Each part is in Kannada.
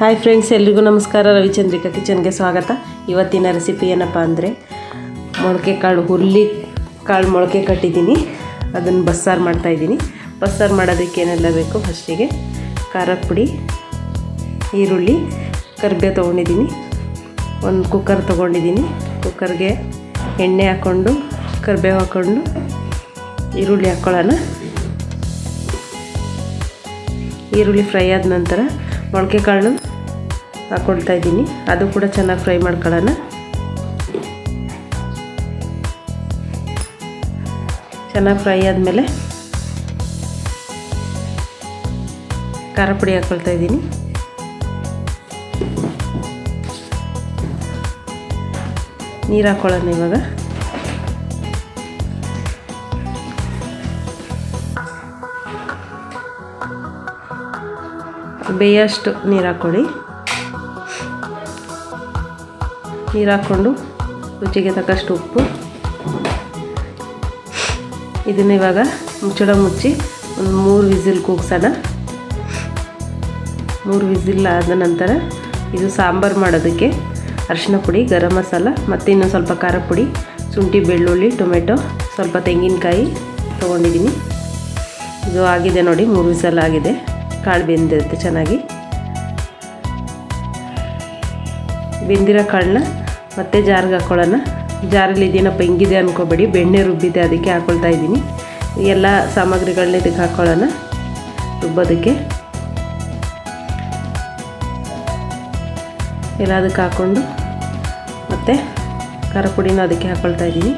ಹಾಯ್ ಫ್ರೆಂಡ್ಸ್ ಎಲ್ರಿಗೂ ನಮಸ್ಕಾರ. ರವಿಚಂದ್ರಿಕಾ ಕಿಚನ್ಗೆ ಸ್ವಾಗತ. ಇವತ್ತಿನ ರೆಸಿಪಿ ಏನಪ್ಪ ಅಂದರೆ, ಮೊಳಕೆ ಕಾಳು ಹುರ್ಲಿ ಕಾಳು ಮೊಳಕೆ ಕಟ್ಟಿದ್ದೀನಿ. ಅದನ್ನು ಬಸ್ಸಾರು ಮಾಡ್ತಾಯಿದ್ದೀನಿ ಬಸ್ಸಾರು ಮಾಡೋದಕ್ಕೆ ಏನೆಲ್ಲ ಬೇಕು? ಫಸ್ಟಿಗೆ ಖಾರದ ಪುಡಿ, ಈರುಳ್ಳಿ ಕರಿಬೇವು ತೊಗೊಂಡಿದ್ದೀನಿ. ಒಂದು ಕುಕ್ಕರ್ ತೊಗೊಂಡಿದ್ದೀನಿ. ಕುಕ್ಕರ್ಗೆ ಎಣ್ಣೆ ಹಾಕ್ಕೊಂಡು ಕರಿಬೇವು ಹಾಕ್ಕೊಂಡು ಈರುಳ್ಳಿ ಹಾಕ್ಕೊಳ್ಳೋಣ ಈರುಳ್ಳಿ ಫ್ರೈ ಆದ ನಂತರ ಮೊಳಕೆ ಕಾಳು ಹಾಕ್ಕೊಳ್ತಾ ಇದ್ದೀನಿ. ಅದು ಕೂಡ ಚೆನ್ನಾಗಿ ಫ್ರೈ ಮಾಡ್ಕೊಳ್ಳೋಣ. ಚೆನ್ನಾಗಿ ಫ್ರೈ ಆದಮೇಲೆ ಖಾರ ಪುಡಿ ಹಾಕ್ಕೊಳ್ತಾ ಇದ್ದೀನಿ. ನೀರು ಹಾಕ್ಕೊಳ್ಳೋಣ ಇವಾಗ. ಬೇಯಷ್ಟು ನೀರು ಹಾಕ್ಕೊಳ್ಳಿ ನೀರು ಹಾಕ್ಕೊಂಡು ರುಚಿಗೆ ತಕ್ಕಷ್ಟು ಉಪ್ಪು. ಇದನ್ನು ಇವಾಗ ಮುಚ್ಚಳ ಮುಚ್ಚಿ ಒಂದು ಮೂರು ವಿಸಿಲ್ ಕೂಗ್ಸೋಣ. ಮೂರು ವಿಸಿಲ್ ಆದ ನಂತರ ಇದು ಸಾಂಬಾರು ಮಾಡೋದಕ್ಕೆ ಅರಿಶಿನ ಪುಡಿ, ಗರಂ ಮಸಾಲ ಮತ್ತು ಇನ್ನೊಂದು ಸ್ವಲ್ಪ ಖಾರ ಪುಡಿ, ಶುಂಠಿ, ಬೆಳ್ಳುಳ್ಳಿ, ಟೊಮೆಟೊ, ಸ್ವಲ್ಪ ತೆಂಗಿನಕಾಯಿ ತೊಗೊಂಡಿದ್ದೀನಿ ಇದು ಆಗಿದೆ ನೋಡಿ, ಮೂರು ವಿಸಲ್ ಆಗಿದೆ. ಕಾಳು ಬೆಂದಿರುತ್ತೆ ಚೆನ್ನಾಗಿ. ಬೆಂದಿರೋ ಕಾಳನ್ನ ಮತ್ತೆ ಜಾರ್ಗೆ ಹಾಕ್ಕೊಳ್ಳೋಣ ಜಾರಲ್ಲಿ ಇದೇನಪ್ಪ ಹಿಂಗಿದೆ ಅನ್ಕೋಬೇಡಿ, ಬೆಣ್ಣೆ ರುಬ್ಬಿದೆ ಅದಕ್ಕೆ ಹಾಕ್ಕೊಳ್ತಾ ಇದ್ದೀನಿ. ಎಲ್ಲ ಸಾಮಗ್ರಿಗಳನ್ನ ಇದಕ್ಕೆ ಹಾಕೊಳ್ಳೋಣ ರುಬ್ಬೋದಕ್ಕೆ. ಎಲ್ಲ ಅದಕ್ಕೆ ಹಾಕ್ಕೊಂಡು ಮತ್ತು ಖಾರ ಪುಡಿನೂ ಅದಕ್ಕೆ ಹಾಕ್ಕೊಳ್ತಾ ಇದ್ದೀನಿ.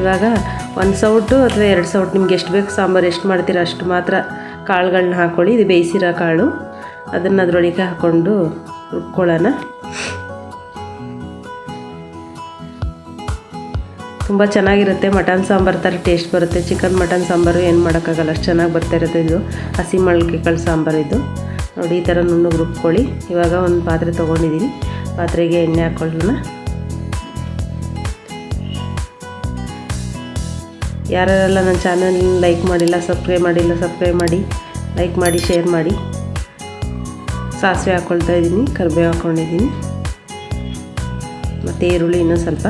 ಇವಾಗ ಒಂದು ಸೌಟು ಅಥವಾ ಎರಡು ಸೌಟು ನಿಮ್ಗೆ ಎಷ್ಟು ಬೇಕು ಸಾಂಬಾರು ಎಷ್ಟು ಮಾಡ್ತೀರೋ ಅಷ್ಟು ಮಾತ್ರ ಕಾಳುಗಳನ್ನ ಹಾಕ್ಕೊಳ್ಳಿ ಇದು ಬೇಯಿಸಿರೋ ಕಾಳು. ಅದನ್ನು ಅದರೊಳಗೆ ಹಾಕ್ಕೊಂಡು ರುಬ್ಕೊಳ್ಳೋಣ ತುಂಬ ಚೆನ್ನಾಗಿರುತ್ತೆ ಮಟನ್ ಸಾಂಬಾರು ಥರ ಟೇಸ್ಟ್ ಬರುತ್ತೆ. ಚಿಕನ್, ಮಟನ್ ಸಾಂಬಾರು ಏನು ಮಾಡೋಕ್ಕಾಗಲ್ಲ. ಅಷ್ಟು ಚೆನ್ನಾಗಿ ಬರ್ತಾ ಇರುತ್ತೆ ಇದು. ಹಸಿ ಮೊಳಕೆ ಕಾಳು ಸಾಂಬಾರು ಇದು. ನೋಡಿ, ಈ ಥರ ನುಣ್ಣಗೆ ರುಬ್ಕೊಳ್ಳಿ. ಇವಾಗ ಒಂದು ಪಾತ್ರೆ ತೊಗೊಂಡಿದ್ದೀನಿ ಪಾತ್ರೆಗೆ ಎಣ್ಣೆ ಹಾಕ್ಕೊಳ್ಳೋಣ ಯಾರ್ಯಾರೆಲ್ಲ ನನ್ನ ಚಾನಲ್ ಲೈಕ್ ಮಾಡಿಲ್ಲ ಸಬ್ಸ್ಕ್ರೈಬ್ ಮಾಡಿಲ್ಲ ಸಬ್ಸ್ಕ್ರೈಬ್ ಮಾಡಿ. ಲೈಕ್ ಮಾಡಿ ಶೇರ್ ಮಾಡಿ. ಸಾಸಿವೆ ಹಾಕ್ಕೊಳ್ತಾ ಇದ್ದೀನಿ, ಕರಿಬೇವು ಹಾಕ್ಕೊಂಡಿದ್ದೀನಿ ಮತ್ತು ಈರುಳ್ಳಿ ಇನ್ನೂ ಸ್ವಲ್ಪ.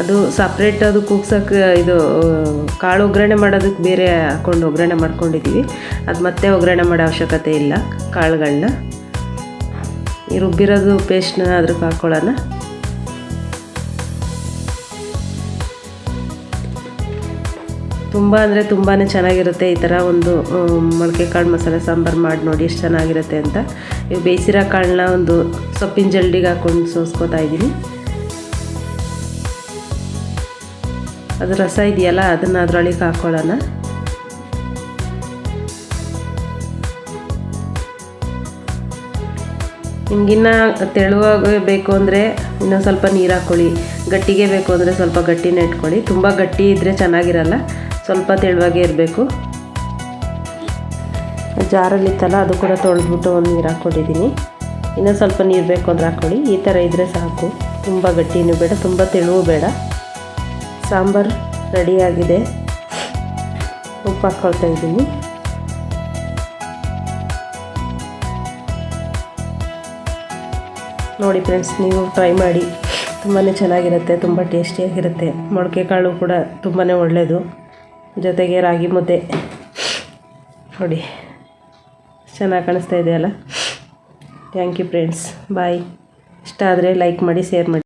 ಅದು ಸಪ್ರೇಟ್ ಅದು ಕುಗ್ಸೋಕ್ಕೆ ಇದು, ಕಾಳು ಒಗ್ಗರಣೆ ಮಾಡೋದಕ್ಕೆ ಬೇರೆ ಹಾಕ್ಕೊಂಡು ಒಗ್ಗರಣೆ ಮಾಡ್ಕೊಂಡಿದ್ದೀವಿ ಅದು ಮತ್ತೆ ಒಗ್ಗರಣೆ ಮಾಡೋ ಅವಶ್ಯಕತೆ ಇಲ್ಲ ಕಾಳುಗಳನ್ನ ರುಬ್ಬಿರೋದು ಪೇಸ್ಟ್ನ ಅದ್ರಕ್ಕೆ ಹಾಕ್ಕೊಳ್ಳೋಣ ತುಂಬ ಅಂದರೆ ತುಂಬಾ ಚೆನ್ನಾಗಿರುತ್ತೆ ಈ ಥರ ಒಂದು ಮೊಳಕೆ ಕಾಳು ಮಸಾಲೆ ಸಾಂಬಾರು ಮಾಡಿ ನೋಡಿ ಎಷ್ಟು ಚೆನ್ನಾಗಿರುತ್ತೆ ಅಂತ. ಈಗ ಬೇಯಿಸಿರೋ ಕಾಳನ್ನ ಒಂದು ಸೊಪ್ಪಿನ ಜಲ್ಡಿಗೆ ಹಾಕ್ಕೊಂಡು ಸೋಸ್ಕೋತಾ ಇದ್ದೀನಿ ಅದು ರಸ ಇದೆಯಲ್ಲ, ಅದನ್ನು ಅದರೊಳಗೆ ಹಾಕ್ಕೊಳ್ಳೋಣ ನಿಮಗಿನ್ನ ತೆಳುವಾಗಿ ಬೇಕು ಅಂದರೆ ಇನ್ನೊಂದು ಸ್ವಲ್ಪ ನೀರು ಹಾಕ್ಕೊಳ್ಳಿ ಗಟ್ಟಿಗೆ ಬೇಕು ಅಂದರೆ ಸ್ವಲ್ಪ ಗಟ್ಟಿನೇ ಇಟ್ಕೊಳ್ಳಿ. ತುಂಬ ಗಟ್ಟಿ ಇದ್ದರೆ ಚೆನ್ನಾಗಿರಲ್ಲ. ಸ್ವಲ್ಪ ತೆಳುವಾಗೇ ಇರಬೇಕು. ಜಾರಲ್ಲಿತ್ತಲ್ಲ ಅದು ಕೂಡ ತೊಳೆದ್ಬಿಟ್ಟು ಒಂದು ನೀರು ಹಾಕ್ಕೊಂಡಿದ್ದೀನಿ ಇನ್ನೂ ಸ್ವಲ್ಪ ನೀರು ಬೇಕು ಅಂದರೆ ಹಾಕ್ಕೊಳ್ಳಿ ಈ ಥರ ಇದ್ದರೆ ಸಾಕು. ತುಂಬ ಗಟ್ಟಿನೂ ಬೇಡ, ತುಂಬ ತೆಳುವು ಬೇಡ. ಸಾಂಬಾರು ರೆಡಿಯಾಗಿದೆ ಉಪ್ಪು ಹಾಕ್ಕೊಳ್ತಾ ಇದ್ದೀನಿ ನೋಡಿ ಫ್ರೆಂಡ್ಸ್ ನೀವು ಟ್ರೈ ಮಾಡಿ. ತುಂಬಾ ಚೆನ್ನಾಗಿರುತ್ತೆ, ತುಂಬ ಟೇಸ್ಟಿಯಾಗಿರುತ್ತೆ ಮೊಳಕೆ ಕಾಳು ಕೂಡ ತುಂಬಾ ಒಳ್ಳೆಯದು ಜೊತೆಗೆ ರಾಗಿ ಮುದ್ದೆ. ನೋಡಿ, ಚೆನ್ನಾಗಿ ಕಾಣಿಸ್ತಾ ಇದೆಯಲ್ಲ? ಥ್ಯಾಂಕ್ ಯು ಫ್ರೆಂಡ್ಸ್ ಬಾಯ್ ಇಷ್ಟ ಆದರೆ ಲೈಕ್ ಮಾಡಿ ಶೇರ್ ಮಾಡಿ.